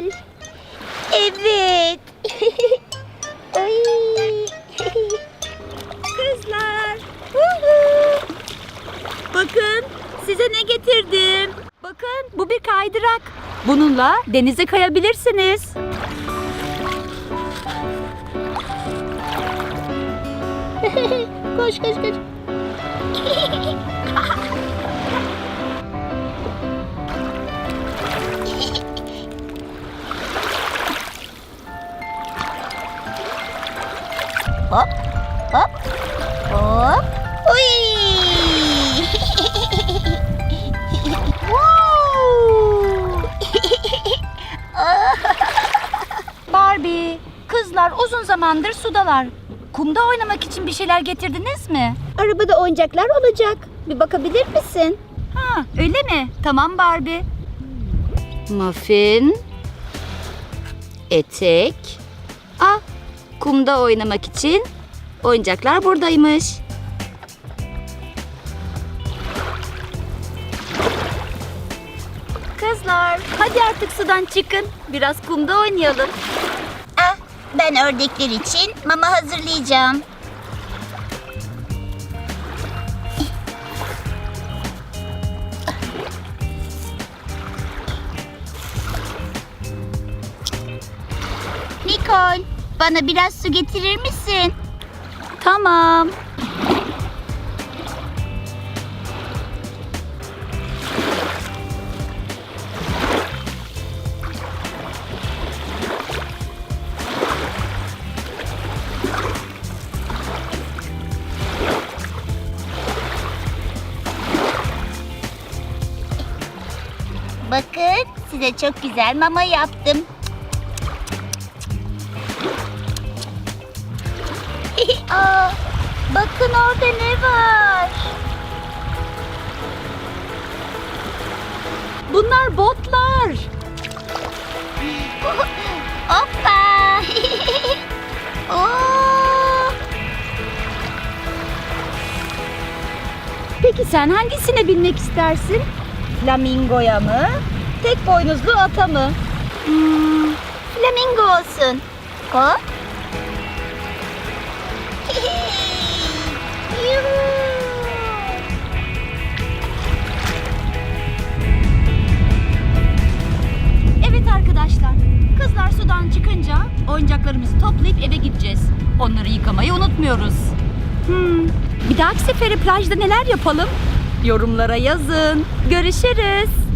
güzel. Evet. Ay. Kızlar. Bakın size ne getirdim. Bakın bu bir kaydırak. Bununla denize kayabilirsiniz. koş koş koş. Hop hop. Uy. Barbie, kızlar uzun zamandır sudalar. Kumda oynamak için bir şeyler getirdiniz mi? Arabada oyuncaklar olacak. Bir bakabilir misin? Ha, öyle mi? Tamam Barbie. Muffin. Etek. Ah, kumda oynamak için oyuncaklar buradaymış. Kızlar, hadi artık sudan çıkın. Biraz kumda oynayalım. Ah, ben ördekler için mama hazırlayacağım. Nicole, bana biraz su getirir misin? Tamam. Bakın, size çok güzel mama yaptım. Bakın orada ne var? Bunlar botlar. Hoppa! Oo! Peki sen hangisine binmek istersin? Flamingoya mı? Tek boynuzlu ata mı? Hmm, flamingo olsun. Hop. Oyuncaklarımızı toplayıp eve gideceğiz. Onları yıkamayı unutmuyoruz. Hmm, bir dahaki sefere plajda neler yapalım? Yorumlara yazın. Görüşürüz.